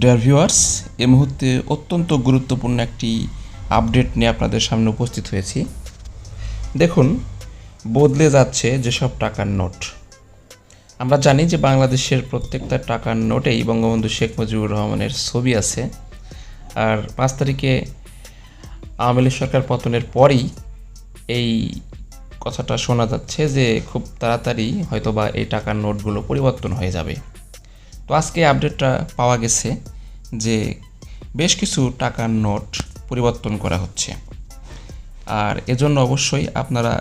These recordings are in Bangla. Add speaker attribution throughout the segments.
Speaker 1: ডিয়ার ভিউয়ার্স এই মুহূর্তে অত্যন্ত গুরুত্বপূর্ণ একটি আপডেট নিয়ে আপনাদের সামনে উপস্থিত হয়েছি। দেখুন, বদলে যাচ্ছে যেসব টাকার নোট। আমরা জানি যে বাংলাদেশের প্রত্যেকটা টাকার নোটেই বঙ্গবন্ধু শেখ মুজিবুর রহমানের ছবি আছে। আর পাঁচ তারিখে আওয়ামী লীগ সরকার পতনের পরই এই কথাটা শোনা যাচ্ছে যে খুব তাড়াতাড়ি হয়তোবা এই টাকার নোটগুলো পরিবর্তন হয়ে যাবে। তো আজকে আপডেটটা পাওয়া গেছে যে বেশ কিছু টাকার নোট পরিবর্তন করা হচ্ছে। আর এজন্য অবশ্যই আপনারা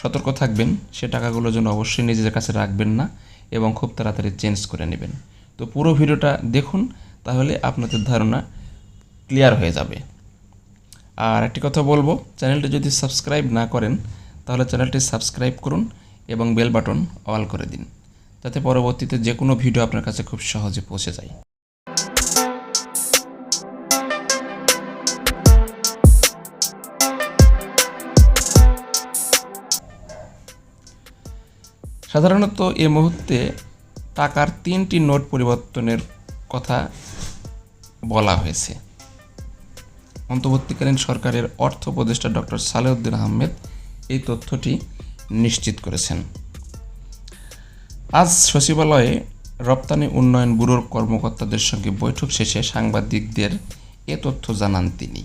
Speaker 1: সতর্ক থাকবেন, সে টাকাগুলো যেন অবশ্যই নিজেদের কাছে রাখবেন না এবং খুব তাড়াতাড়ি চেঞ্জ করে নেবেন। তো পুরো ভিডিওটা দেখুন, তাহলে আপনাদের ধারণা ক্লিয়ার হয়ে যাবে। আর একটি কথা বলব, চ্যানেলটি যদি সাবস্ক্রাইব না করেন, তাহলে চ্যানেলটি সাবস্ক্রাইব করুন এবং বেল বাটন অল করে দিন। যাতে পরবর্তীতে যে কোনো ভিডিও আপনার কাছে খুব সহজে পৌঁছে যায়। সাধারণত এ মুহূর্তে টাকার তিনটি নোট পরিবর্তনের কথা বলা হয়েছে। অন্তর্বর্তীকালীন সরকারের অর্থ উপদেষ্টা ডক্টর সালেউদ্দিন আহমেদ এই তথ্যটি নিশ্চিত করেছেন। আজ সচিবালয়ে রপ্তানি উন্নয়ন ব্যুরোর কর্মকর্তাদের সঙ্গে বৈঠক শেষে সাংবাদিকদের এ তথ্য জানান তিনি।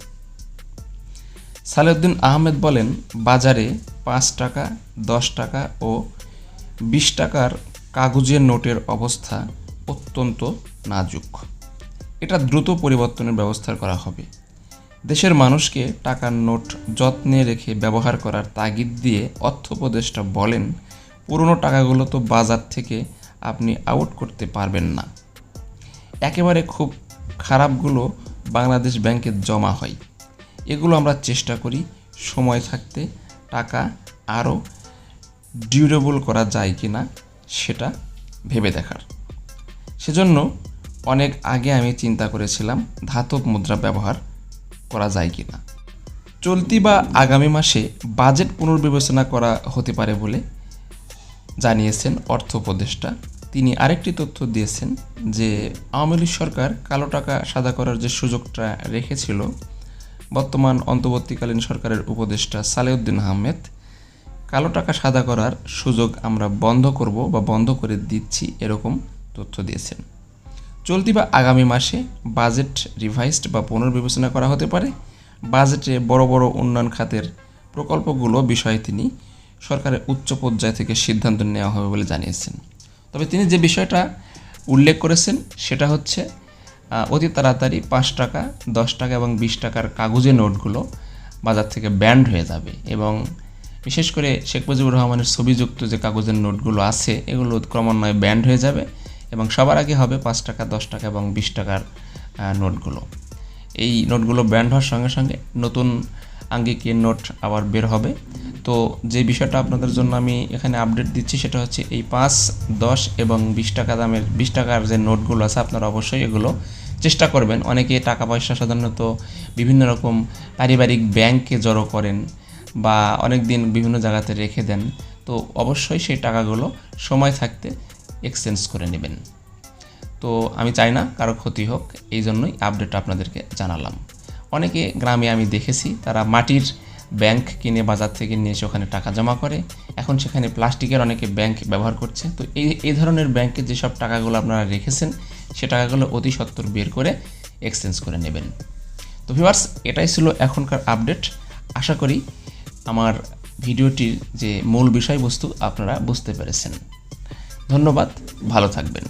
Speaker 1: সালেউদ্দিন আহমেদ বলেন, বাজারে পাঁচ টাকা, দশ টাকা ও বিশ টাকার কাগজের নোটের অবস্থা অত্যন্ত নাজুক। এটা দ্রুত পরিবর্তনের ব্যবস্থা করা হবে। দেশের মানুষকে টাকার নোট যত্নে রেখে ব্যবহার করার তাগিদ দিয়ে অর্থ উপদেষ্টা বলেন পুরনো টাকাগুলো তো বাজার থেকে আপনি আউট করতে পারবেন না। একেবারে খুব খারাপগুলো বাংলাদেশ ব্যাংকে জমা হয়। এগুলো আমরা চেষ্টা করি সময় থাকতে টাকা আরও ডিউরেবল করা যায় কি না সেটা ভেবে দেখার। সেজন্য অনেক আগে আমি চিন্তা করেছিলাম ধাতব মুদ্রা ব্যবহার করা যায় কি না চলতি বা আগামী মাসে বাজেট পুনর্বিবেচনা করা হতে পারে বলে জানিয়েছেন অর্থ উপদেষ্টা। তিনি আরেকটি তথ্য দিয়েছেন যে, আওয়ামী লীগ সরকার কালো টাকা সাদা করার যে সুযোগটা রেখেছিল, বর্তমান অন্তর্বর্তীকালীন সরকারের উপদেষ্টা সালেউদ্দিন আহমেদ, কালো টাকা সাদা করার সুযোগ আমরা বন্ধ করব বা বন্ধ করে দিচ্ছি এরকম তথ্য দিয়েছেন। চলতি বা আগামী মাসে বাজেট রিভাইজড বা পুনর্বিবেচনা করা হতে পারে। বাজেটে বড় বড় উন্নয়ন খাতের প্রকল্পগুলো বিষয়ে তিনি সরকারের উচ্চ পর্যায় থেকে সিদ্ধান্ত নেওয়া হবে বলে জানিয়েছেন। তবে তিনি যে বিষয়টা উল্লেখ করেছেন, সেটা হচ্ছে অতি তাড়াতাড়ি পাঁচ টাকা, দশ টাকা এবং বিশ টাকার কাগজের নোটগুলো বাজার থেকে ব্যান্ড হয়ে যাবে এবং বিশেষ করে শেখ মুজিবুর রহমানের ছবিযুক্ত যে কাগজের নোটগুলো আছে, এগুলো ক্রমান্বয়ে ব্যান্ড হয়ে যাবে এবং সবার আগে হবে পাঁচ টাকা, দশ টাকা এবং বিশ টাকার নোটগুলো। এই নোটগুলো ব্যান্ড হওয়ার সঙ্গে সঙ্গে নতুন আঙ্গিকের নোট আবার বের হবে। তো যে বিষয়টা আপনাদের জন্য আমি এখানে আপডেট দিচ্ছি সেটা হচ্ছে এই পাঁচ, দশ এবং বিশ টাকা দামের, বিশ টাকার যে নোটগুলো আছে আপনারা অবশ্যই এগুলো চেষ্টা করবেন। অনেকে টাকা পয়সা সাধারণত বিভিন্ন রকম পারিবারিক ব্যাংকে জড়ো করেন বা অনেক দিন বিভিন্ন জায়গাতে রেখে দেন। তো অবশ্যই সেই টাকাগুলো সময় থাকতে এক্সচেঞ্জ করে নেবেন। তো আমি চাই না কারও ক্ষতি হোক, এই জন্যই আপডেট আপনাদেরকে জানালাম। অনেকে গ্রামে আমি দেখেছি, তারা মাটির ব্যাংক কিনে বাজার থেকে নিয়ে এসে ওখানে টাকা জমা করে। এখন সেখানে প্লাস্টিকের অনেকে ব্যাংক ব্যবহার করছে। তো এই এই ধরনের ব্যাংকে যেসব টাকাগুলো আপনারা রেখেছেন, সে টাকাগুলো অতি সত্বর বের করে এক্সচেঞ্জ করে নেবেন। তো ভিউয়ার্স, এটাই ছিল এখনকার আপডেট। আশা করি আমার ভিডিওটির যে মূল বিষয়বস্তু আপনারা বুঝতে পেরেছেন। ধন্যবাদ, ভালো থাকবেন।